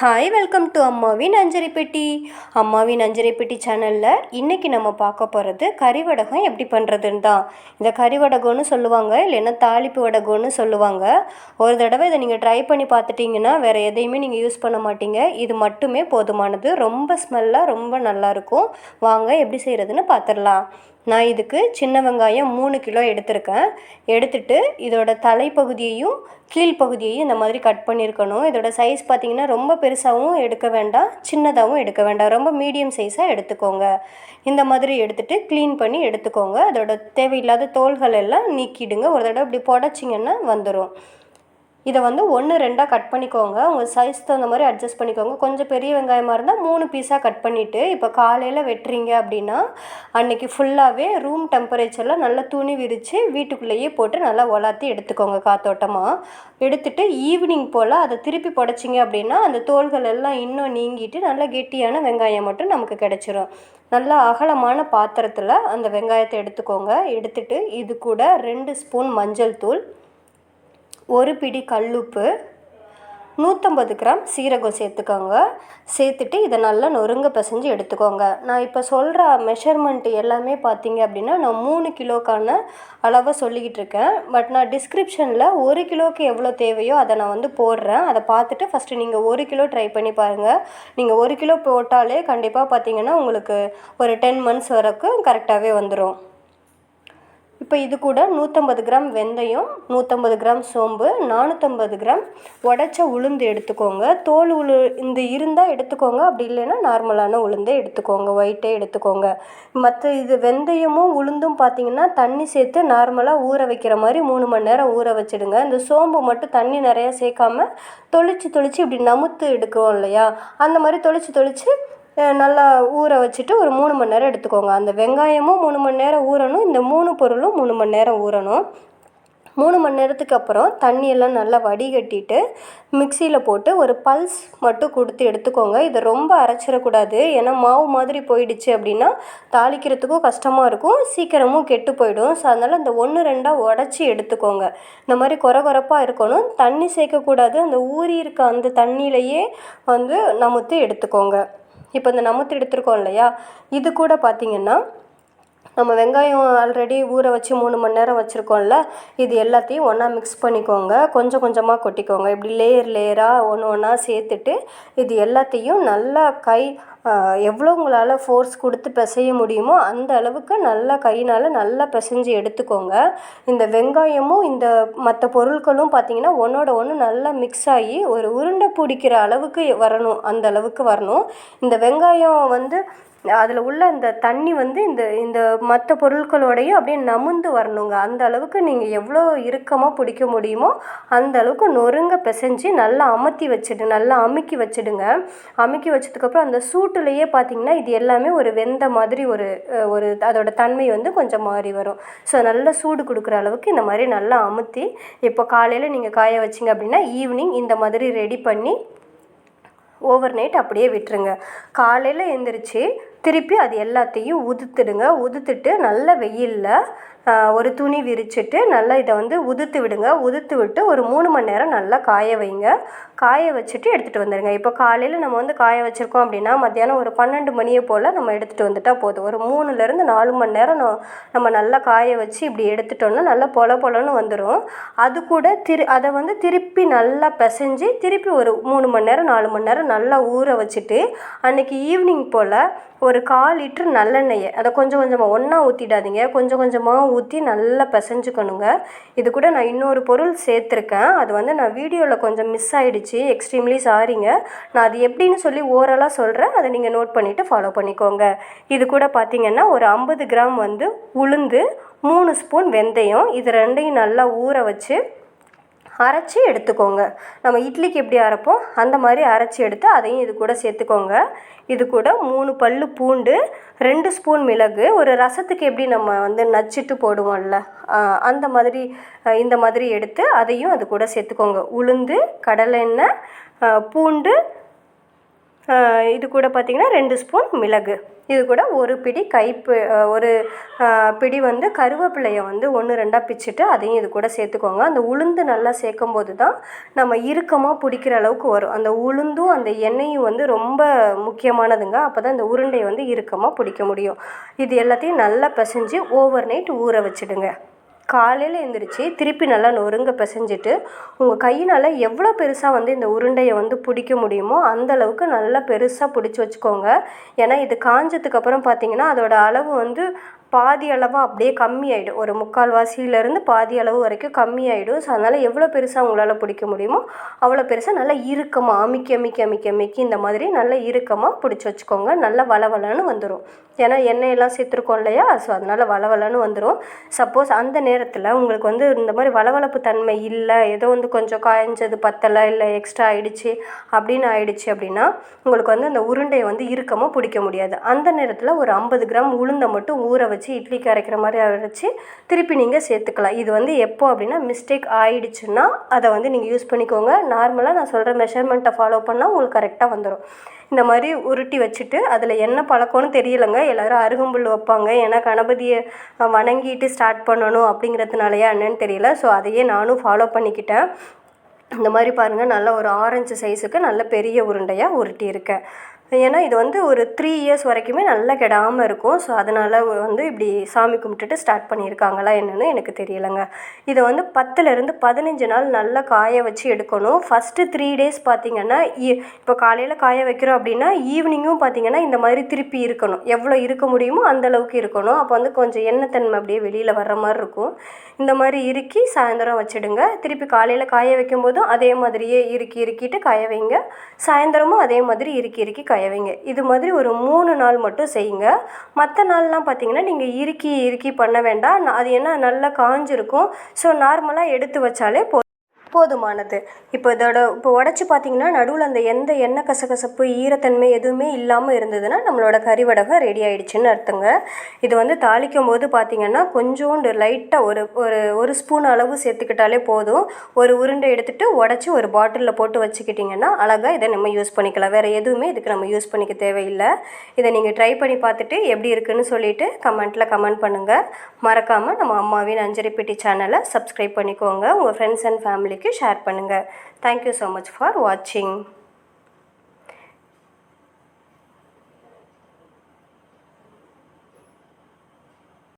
Hi welcome to அம்மாவின் அஞ்சரை பெட்டி அம்மாவின் அஞ்சரை பெட்டி சேனலில் இன்றைக்கி நம்ம பார்க்க போகிறது கறிவடகம் எப்படி பண்ணுறதுன்னு தான். இந்த கறிவடகம்னு சொல்லுவாங்க இல்லைன்னா தாளிப்பு வடகம்னு சொல்லுவாங்க. ஒரு தடவை இதை நீங்கள் ட்ரை பண்ணி பார்த்துட்டிங்கன்னா வேறு எதையுமே நீங்கள் யூஸ் பண்ண மாட்டீங்க. இது மட்டுமே போதுமானது. ரொம்ப ஸ்மெல்லாக ரொம்ப நல்லாயிருக்கும் வாங்க எப்படி செய்கிறதுன்னு பார்த்துடலாம். நான் இதுக்கு சின்ன வெங்காயம் மூணு கிலோ எடுத்திருக்கேன். எடுத்துட்டு இதோட தலைப்பகுதியையும் கீழ்ப்பகுதியையும் இந்த மாதிரி கட் பண்ணியிருக்கணும். இதோட சைஸ் பார்த்திங்கன்னா ரொம்ப பெருசாகவும் எடுக்க வேண்டாம் சின்னதாகவும் எடுக்க வேண்டாம். ரொம்ப மீடியம் சைஸாக எடுத்துக்கோங்க. இந்த மாதிரி எடுத்துகிட்டு க்ளீன் பண்ணி எடுத்துக்கோங்க. அதோட தேவையில்லாத தோல்கள் எல்லாம் நீக்கிடுங்க. ஒரு தடவை இப்படி புடச்சிங்கன்னா வந்துடும் இதை வந்து ஒன்று ரெண்டாக கட் பண்ணிக்கோங்க. உங்கள் சைஸ் தகுந்த மாதிரி அட்ஜஸ்ட் பண்ணிக்கோங்க. கொஞ்சம் பெரிய வெங்காயமாக இருந்தால் மூணு பீஸாக கட் பண்ணிவிட்டு இப்போ காலையில் வெட்டுறீங்க அப்படின்னா அன்றைக்கி ஃபுல்லாகவே ரூம் டெம்பரேச்சரில் நல்லா துணி விரித்து வீட்டுக்குள்ளேயே போட்டு நல்லா உலாத்தி எடுத்துக்கோங்க காத்தோட்டமாக எடுத்துகிட்டு ஈவினிங் போல் அதை திருப்பி புடச்சிங்க அப்படின்னா அந்த தோள்கள் எல்லாம் இன்னும் நீங்கிட்டு நல்லா கெட்டியான வெங்காயம் மட்டும் நமக்கு கிடச்சிரும். நல்லா அகலமான பாத்திரத்தில் அந்த வெங்காயத்தை எடுத்துக்கோங்க. எடுத்துகிட்டு இது கூட ரெண்டு ஸ்பூன் மஞ்சள் தூள் ஒரு பிடி கல்லுப்பு நூற்றம்பது கிராம் சீரகம் சேர்த்துக்கோங்க. சேர்த்துட்டு இதை நல்லா நொறுங்க பிசைஞ்சு எடுத்துக்கோங்க. நான் இப்போ சொல்கிற மெஷர்மெண்ட் எல்லாமே பார்த்தீங்க அப்படின்னா நான் மூணு கிலோக்கான அளவை சொல்லிக்கிட்டு இருக்கேன். பட் நான் டிஸ்கிரிப்ஷனில் ஒரு கிலோவுக்கு எவ்வளோ தேவையோ அதை நான் வந்து போடுறேன். அதை பார்த்துட்டு ஃபஸ்ட்டு நீங்கள் ஒரு கிலோ ட்ரை பண்ணி பாருங்கள் நீங்கள் ஒரு கிலோ போட்டாலே கண்டிப்பாக பார்த்தீங்கன்னா உங்களுக்கு ஒரு டென் மந்த்ஸ் வரைக்கும் கரெக்டாகவே வந்துடும் இப்போ இது கூட நூற்றம்பது கிராம் வெந்தயம் நூற்றம்பது கிராம் சோம்பு நானூற்றம்பது கிராம் உடச்ச உளுந்து எடுத்துக்கோங்க. தோல் உளு இந்த இருந்தால் எடுத்துக்கோங்க அப்படி இல்லைன்னா நார்மலான உளுந்தே எடுத்துக்கோங்க ஒயிட்டே எடுத்துக்கோங்க. மற்ற இது வெந்தயமும் உளுந்தும் பார்த்திங்கன்னா தண்ணி சேர்த்து நார்மலாக ஊற வைக்கிற மாதிரி மூணு மணி நேரம் ஊற வச்சுடுங்க. இந்த சோம்பு மட்டும் தண்ணி நிறையா சேர்க்காம தொளிச்சு தொளிச்சு இப்படி நமுத்து எடுக்கிறோம் இல்லையா? அந்த மாதிரி தொளிச்சு தொளிச்சு நல்லா ஊற வச்சுட்டு ஒரு மூணு மணி நேரம் எடுத்துக்கோங்க. அந்த வெங்காயமும் மூணு மணி நேரம் ஊறணும். இந்த மூணு பொருளும் மூணு மணி நேரம் ஊறணும். மூணு மணி நேரத்துக்கு அப்புறம் தண்ணியெல்லாம் நல்லா வடிகட்டிட்டு மிக்சியில் போட்டு ஒரு பல்ஸ் மட்டும் கொடுத்து எடுத்துக்கோங்க. இதை ரொம்ப அரைச்சிடக்கூடாது. ஏன்னா மாவு மாதிரி போயிடுச்சு அப்படின்னா தாளிக்கிறதுக்கும் கஷ்டமாக இருக்கும். சீக்கிரமும் கெட்டு போயிடும். ஸோ அதனால் இந்த ஒன்று ரெண்டாக உடச்சி எடுத்துக்கோங்க. இந்த மாதிரி குறை குறைப்பாக இருக்கணும். தண்ணி சேர்க்கக்கூடாது. அந்த ஊறி இருக்க அந்த தண்ணியிலையே வந்து நமுத்து எடுத்துக்கோங்க. இப்போ இந்த நமுத்து எடுத்துருக்கோம் இல்லையா? இது கூட பார்த்திங்கன்னா நம்ம வெங்காயம் ஆல்ரெடி ஊற வச்சு மூணு மணி நேரம் வச்சுருக்கோம்ல இது எல்லாத்தையும் ஒன்றா மிக்ஸ் பண்ணிக்கோங்க. கொஞ்சம் கொஞ்சமாக கொட்டிக்கோங்க. இப்படி லேயர் லேயராக ஒன்று ஒன்றா சேர்த்துட்டு இது எல்லாத்தையும் நல்லா கை எவ்வளோ உங்களால் ஃபோர்ஸ் கொடுத்து பிசைய முடியுமோ அந்த அளவுக்கு நல்லா கையினால் நல்லா பிசைஞ்சு எடுத்துக்கோங்க. இந்த வெங்காயமும் இந்த மற்ற பொருட்களும் பார்த்திங்கன்னா ஒன்றோட ஒன்று நல்லா மிக்ஸ் ஆகி ஒரு உருண்டை பிடிக்கிற அளவுக்கு வரணும். அந்த அளவுக்கு வரணும். இந்த வெங்காயம் வந்து அதில் உள்ள அந்த தண்ணி வந்து இந்த இந்த மற்ற பொருட்களோடையும் அப்படியே நமுந்து வரணுங்க. அந்த அளவுக்கு நீங்கள் எவ்வளோ இறுக்கமாக பிடிக்க முடியுமோ அந்த அளவுக்கு நொறுங்க பிசைஞ்சு நல்லா அமர்த்தி வச்சுடு நல்லா அமுக்கி வச்சுடுங்க. அமுக்கி வச்சதுக்கப்புறம் அந்த சூட்டுலேயே பார்த்தீங்கன்னா இது எல்லாமே ஒரு வெந்த மாதிரி ஒரு ஒரு அதோட தன்மை வந்து கொஞ்சம் மாறி வரும். ஸோ நல்லா சூடு கொடுக்குற அளவுக்கு இந்த மாதிரி நல்லா அமுத்தி இப்போ காலையில் நீங்கள் காய வச்சிங்க அப்படின்னா ஈவினிங் இந்த மாதிரி ரெடி பண்ணி ஓவர் நைட் அப்படியே விட்டுருங்க. காலையில் எழுந்திரிச்சி திருப்பி அது எல்லாத்தையும் உதுத்துடுங்க. உதுத்துட்டு நல்ல வெயிலில் ஒரு துணி விரிச்சிட்டு நல்லா இதை வந்து உதுத்து விடுங்க. உதுத்து விட்டு ஒரு மூணு மணி நேரம் நல்லா காய வைங்க. காய வச்சுட்டு எடுத்துகிட்டு வந்துடுங்க. இப்போ காலையில் நம்ம வந்து காய வச்சுருக்கோம் அப்படின்னா மத்தியானம் ஒரு பன்னெண்டு மணியை போல் நம்ம எடுத்துகிட்டு வந்துட்டால் போதும். ஒரு மூணுலேருந்து நாலு மணி நேரம் நம்ம நல்லா காய வச்சு இப்படி எடுத்துட்டோம்னா நல்லா பொல பொலன்னு வந்துடும் அது கூட திரு அதை வந்து திருப்பி நல்லா பிசைஞ்சு திருப்பி ஒரு மூணு மணி நேரம் நாலு மணி நேரம் நல்லா ஊற வச்சுட்டு அன்றைக்கி ஈவினிங் போல் ஒரு ஒரு கால் லிட்ரு நல்லெண்ணெயை அதை கொஞ்சம் கொஞ்சமாக ஒன்றா ஊற்றிடாதீங்க கொஞ்சம் கொஞ்சமாக ஊற்றி நல்லா பிசைஞ்சுக்கணுங்க. இது கூட நான் இன்னொரு பொருள் சேர்த்துருக்கேன். அது வந்து நான் வீடியோவில் கொஞ்சம் மிஸ் ஆகிடுச்சி எக்ஸ்ட்ரீம்லி சாரிங்க நான் அது எப்படின்னு சொல்லி ஓரலாக சொல்கிறேன் அதை நீங்கள் நோட் பண்ணிவிட்டு ஃபாலோ பண்ணிக்கோங்க. இது கூட பார்த்திங்கன்னா ஒரு ஐம்பது கிராம் வந்து உளுந்து மூணு ஸ்பூன் வெந்தயம். இது ரெண்டையும் நல்லா ஊற வச்சு அரைச்சி எடுத்துக்கோங்க. நம்ம இட்லிக்கு எப்படி அரைப்போம்? அந்த மாதிரி அரைச்சி எடுத்து அதையும் இது கூட சேர்த்துக்கோங்க. இது கூட மூணு பல் பூண்டு ரெண்டு ஸ்பூன் மிளகு ஒரு ரசத்துக்கு எப்படி நம்ம வந்து நச்சிட்டு போடுவோம்ல அந்த மாதிரி இந்த மாதிரி எடுத்து அதையும் அது கூட சேர்த்துக்கோங்க. உளுந்து கடலெண்ணெய் பூண்டு இது கூட பார்த்திங்கன்னா ரெண்டு ஸ்பூன் மிளகு. இது கூட ஒரு பிடி கைப்பு ஒரு பிடி வந்து கருவேப்பிலையை வந்து ஒன்று ரெண்டாக பிச்சுட்டு அதையும் இது கூட சேர்த்துக்கோங்க. அந்த உளுந்து நல்லா சேர்க்கும் போது தான் நம்ம இறுக்கமாக பிடிக்கிற அளவுக்கு வரும். அந்த உளுந்தும் அந்த எண்ணெயும் வந்து ரொம்ப முக்கியமானதுங்க. அப்போ தான் இந்த உருண்டையை வந்து இறுக்கமாக பிடிக்க முடியும். இது எல்லாத்தையும் நல்லா பிசைஞ்சு ஓவர் நைட் ஊற வச்சிடுங்க. காலையில் எழுந்திரிச்சு திருப்பி நல்லா நொறுங்க பிசைஞ்சிட்டு உங்கள் கையினால் எவ்வளோ பெருசாக வந்து இந்த உருண்டையை வந்து பிடிக்க முடியுமோ அந்த அளவுக்கு நல்லா பெருசாக பிடிச்சி வச்சுக்கோங்க. ஏன்னா இது காஞ்சதுக்கு அப்புறம் பார்த்தீங்கன்னா அதோடய அளவு வந்து பாதி அளவாக அப்படியே கம்மியாயிடும் ஒரு முக்கால்வாசியிலேருந்து பாதி அளவு வரைக்கும் கம்மியாயிடும் ஸோ அதனால் எவ்வளோ பெருசாக உங்களால் பிடிக்க முடியுமோ அவ்வளோ பெருசாக நல்லா இறுக்கமாக அமுக்கி அமுக்கி அமுக்கி அமைக்கி இந்த மாதிரி நல்லா இறுக்கமாக பிடிச்சி வச்சுக்கோங்க. நல்லா வளவலன்னு வந்துடும் ஏன்னா எண்ணெயெல்லாம் சேர்த்துருக்கோம் இல்லையா? ஸோ அதனால் வளவலன்னு வந்துடும் சப்போஸ் அந்த நேரத்தில் உங்களுக்கு வந்து இந்த மாதிரி வளவளப்பு தன்மை இல்லை ஏதோ வந்து கொஞ்சம் காய்ஞ்சது பத்தலை இல்லை எக்ஸ்ட்ரா ஆயிடுச்சு அப்படின்னு ஆயிடுச்சு அப்படின்னா உங்களுக்கு வந்து அந்த உருண்டையை வந்து இறுக்கமாக பிடிக்க முடியாது. அந்த நேரத்தில் ஒரு ஐம்பது கிராம் உளுந்தை மட்டும் ஊற வச்சு இட்லிக்கு அரைக்கிற மாதிரி அரைச்சி திருப்பி நீங்கள் சேர்த்துக்கலாம். இது வந்து எப்போ அப்படின்னா மிஸ்டேக் ஆயிடுச்சுன்னா அதை வந்து நீங்கள் யூஸ் பண்ணிக்கோங்க. நார்மலாக நான் சொல்கிற மெஷர்மெண்ட்டை ஃபாலோ பண்ணால் உங்களுக்கு கரெக்டாக வந்துடும் இந்த மாதிரி உருட்டி வச்சுட்டு அதில் என்ன பழக்கம்னு தெரியலங்க. எல்லோரும் அருகம்புல் வைப்பாங்க. ஏன்னா கணபதியை வணங்கிட்டு ஸ்டார்ட் பண்ணணும் அப்படிங்கிறதுனாலயா என்னன்னு தெரியல. ஸோ அதையே நானும் ஃபாலோ பண்ணிக்கிட்டேன். இந்த மாதிரி பாருங்கள் நல்ல ஒரு ஆரஞ்சு சைஸுக்கு நல்ல பெரிய உருண்டையாக உருட்டி இருக்கேன் ஏன்னா இது வந்து ஒரு த்ரீ இயர்ஸ் வரைக்குமே நல்லா கெடாமல் இருக்கும். ஸோ அதனால் வந்து இப்படி சாமி கும்பிட்டுட்டு ஸ்டார்ட் பண்ணியிருக்காங்களா என்னென்னு எனக்கு தெரியலைங்க. இதை வந்து பத்துலேருந்து பதினஞ்சு நாள் நல்லா காய வச்சு எடுக்கணும். ஃபஸ்ட்டு த்ரீ டேஸ் பார்த்தீங்கன்னா இப்போ காலையில் காய வைக்கிறோம் அப்படின்னா ஈவினிங்கும் பார்த்தீங்கன்னா இந்த மாதிரி திருப்பி இருக்கணும். எவ்வளோ இருக்க முடியுமோ அந்த அளவுக்கு இருக்கணும். அப்போ வந்து கொஞ்சம் எண்ணத்தன்மை அப்படியே வெளியில் வர்ற மாதிரி இருக்கும். இந்த மாதிரி இறுக்கி சாயந்தரம் வச்சிடுங்க. திருப்பி காலையில் காய வைக்கும் போதும் அதே மாதிரியே இறுக்கி இறுக்கிட்டு காய வைங்க. சாயந்தரமும் அதே மாதிரி இறுக்கி இறுக்கி காய வைங்க இது மாதிரி ஒரு மூணு நாள் மட்டும் செய்யுங்க. மற்ற நாள்லாம் பார்த்தீங்கன்னா நீங்கள் இறுக்கி இறுக்கி பண்ண வேண்டாம். அது என்ன நல்லா காஞ்சிருக்கும். ஸோ நார்மலாக எடுத்து வச்சாலே போதும். போதுமானது இப்போ இதோட இப்போ உடச்சி பார்த்தீங்கன்னா நடுவில் அந்த எந்த எண்ணெய் கசகசப்பு ஈரத்தன்மை எதுவுமே இல்லாமல் இருந்ததுன்னா நம்மளோட கறிவடகம் ரெடி ஆகிடுச்சின்னு அர்த்தங்க. இது வந்து தாளிக்கும் போது பார்த்தீங்கன்னா கொஞ்சோண்டு லைட்டாக ஒரு ஒரு ஒரு ஸ்பூன் அளவு சேர்த்துக்கிட்டாலே போதும். ஒரு உருண்டை எடுத்துகிட்டு உடச்சி ஒரு பாட்டிலில் போட்டு வச்சுக்கிட்டிங்கன்னா அழகாக இதை நம்ம யூஸ் பண்ணிக்கலாம். வேறு எதுவுமே இதுக்கு நம்ம யூஸ் பண்ணிக்க தேவையில்லை. இதை நீங்கள் ட்ரை பண்ணி பார்த்துட்டு எப்படி இருக்குன்னு சொல்லிட்டு கமெண்ட்டில் கமெண்ட் பண்ணுங்கள் மறக்காமல் நம்ம அம்மாவின் அஞ்சரிப்பெட்டி சேனலை சப்ஸ்கிரைப் பண்ணிக்கோங்க. உங்கள் ஃப்ரெண்ட்ஸ் அண்ட் ஃபேமிலிக்கு ஷேர் பண்ணுங்கள் thank you so much for வாட்சிங்